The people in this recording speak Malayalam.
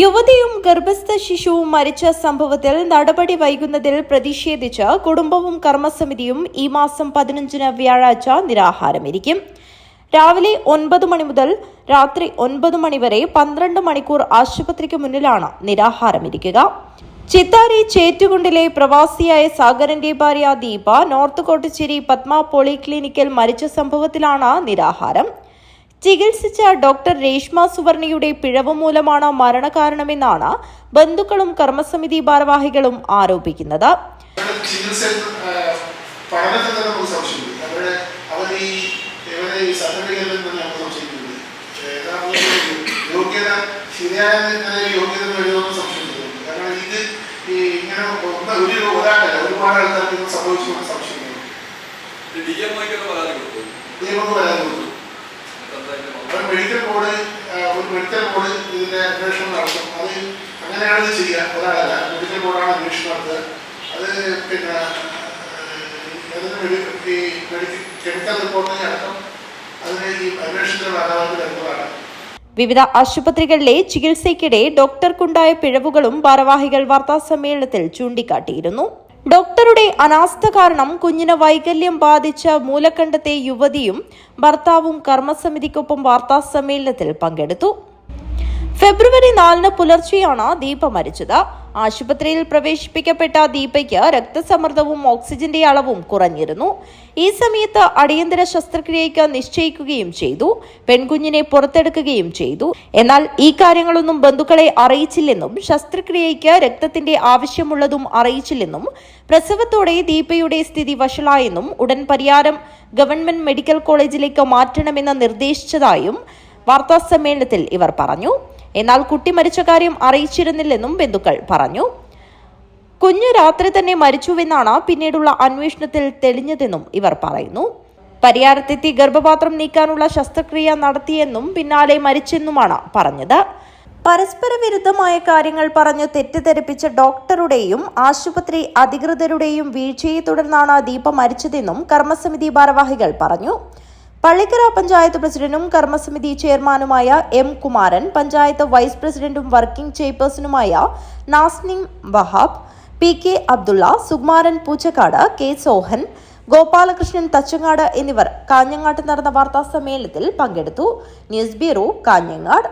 യുവതിയും ഗർഭസ്ഥ ശിശുവും മരിച്ച സംഭവത്തിൽ നടപടി വൈകുന്നതിൽ പ്രതിഷേധിച്ച് കുടുംബവും കർമ്മസമിതിയും ഈ മാസം പതിനഞ്ചിന് വ്യാഴാഴ്ച നിരാഹാരമിരിക്കും. രാവിലെ ഒൻപത് മണി മുതൽ രാത്രി ഒൻപത് മണി വരെ പന്ത്രണ്ട് മണിക്കൂർ ആശുപത്രിക്ക് മുന്നിലാണ് നിരാഹാരമിരിക്കുക. ചിത്താരി ചേറ്റുകുണ്ടിലെ പ്രവാസിയായ സാഗരന്റെ ഭാര്യ ദീപ നോർത്ത് കോട്ടച്ചേരി പത്മ പോളിക്ലിനിക്കിൽ മരിച്ച സംഭവത്തിലാണ് നിരാഹാരം. ചികിത്സിച്ച ഡോക്ടർ രേഷ്മ സുവർണിയുടെ പിഴവ് മൂലമാണ് മരണകാരണമെന്നാണ് ബന്ധുക്കളും കർമ്മസമിതി ഭാരവാഹികളും ആരോപിക്കുന്നത്. ശരിയായ യോഗ്യത എഴുതുമെന്ന് സംശയിക്കുന്നുണ്ട് കാരണം ഇത് ഈ ഇങ്ങനെ ഒന്ന് ഒരു ഒരാളല്ല ഒരുപാട് ആൾക്കാർക്ക് ഇത് സംശയിക്കുന്നു പരാതി കൊടുത്തു. അവർ മെഡിക്കൽ ബോർഡ് ഒരു മെഡിക്കൽ ബോർഡ് ഇതിന്റെ അന്വേഷണം നടത്തും. അത് അങ്ങനെയാണ് ഇത് ചെയ്യുക. ഒരാളല്ല. മെഡിക്കൽ ബോർഡാണ് അന്വേഷണം നടത്തുക. അത് പിന്നെ ഈ കെമിക്കൽ റിപ്പോർട്ട് അടക്കം അതിന് ഈ അന്വേഷണത്തിന്റെ ഭാഗമായിട്ട് വരുന്നതാണ്. വിവിധ ആശുപത്രികളിലെ ചികിത്സയ്ക്കിടെ ഡോക്ടർക്കുണ്ടായ പിഴവുകളും ഭാരവാഹികൾ വാർത്താസമ്മേളനത്തിൽ ചൂണ്ടിക്കാട്ടിയിരുന്നു. ഡോക്ടറുടെ അനാസ്ഥ കാരണം കുഞ്ഞിന് വൈകല്യം ബാധിച്ച മൂലക്കണ്ടത്തെ യുവതിയും ഭർത്താവും കർമ്മസമിതിക്കൊപ്പം വാർത്താസമ്മേളനത്തിൽ പങ്കെടുത്തു. ഫെബ്രുവരി നാലിന് പുലർച്ചെയാണ് ദീപ മരിച്ചത്. ആശുപത്രിയിൽ പ്രവേശിപ്പിക്കപ്പെട്ട ദീപയ്ക്ക് രക്തസമ്മർദ്ദവും ഓക്സിജന്റെ അളവും കുറഞ്ഞിരുന്നു. ഈ സമയത്ത് അടിയന്തര ശസ്ത്രക്രിയയ്ക്ക് നിശ്ചയിക്കുകയും ചെയ്തു. പെൺകുഞ്ഞിനെ പുറത്തെടുക്കുകയും ചെയ്തു. എന്നാൽ ഈ കാര്യങ്ങളൊന്നും ബന്ധുക്കളെ അറിയിച്ചില്ലെന്നും ശസ്ത്രക്രിയയ്ക്ക് രക്തത്തിന്റെ ആവശ്യമുള്ളതും അറിയിച്ചില്ലെന്നും പ്രസവത്തോടെ ദീപയുടെ സ്ഥിതി വഷളായെന്നും ഉടൻ പരിഹാരം ഗവൺമെന്റ് മെഡിക്കൽ കോളേജിലേക്ക് മാറ്റണമെന്ന് നിർദ്ദേശിച്ചതായും വാർത്താ സമ്മേളനത്തിൽ ഇവർ പറഞ്ഞു. എന്നാൽ കുട്ടി മരിച്ച കാര്യം അറിയിച്ചിരുന്നില്ലെന്നും ബന്ധുക്കൾ പറഞ്ഞു. കുഞ്ഞു രാത്രി തന്നെ മരിച്ചുവെന്നാണ് പിന്നീടുള്ള അന്വേഷണത്തിൽ തെളിഞ്ഞതെന്നും ഇവർ പറയുന്നു. പരിയാരത്തെത്തി ഗർഭപാത്രം നീക്കാനുള്ള ശസ്ത്രക്രിയ നടത്തിയെന്നും പിന്നാലെ മരിച്ചെന്നുമാണ് പറഞ്ഞത്. പരസ്പര വിരുദ്ധമായ കാര്യങ്ങൾ പറഞ്ഞ് തെറ്റിദ്ധരിപ്പിച്ച ഡോക്ടറുടെയും ആശുപത്രി അധികൃതരുടെയും വീഴ്ചയെ തുടർന്നാണ് ദീപ മരിച്ചതെന്നും കർമ്മസമിതി ഭാരവാഹികൾ പറഞ്ഞു. പള്ളിക്കര പഞ്ചായത്ത് പ്രസിഡന്റും കർമ്മസമിതി ചെയർമാനുമായ എം കുമാരൻ പഞ്ചായത്ത് വൈസ് പ്രസിഡന്റും working ചെയർപേഴ്സണുമായ Nasnim Wahab P K Abdulla Sukumaran Poochakkad K Sohan Gopalakrishnan Thachangad എന്നിവർ കാഞ്ഞങ്ങാട്ട് നടന്ന വാർത്താ സമ്മേളനത്തിൽ പങ്കെടുത്തു. News bureau Kanhangad.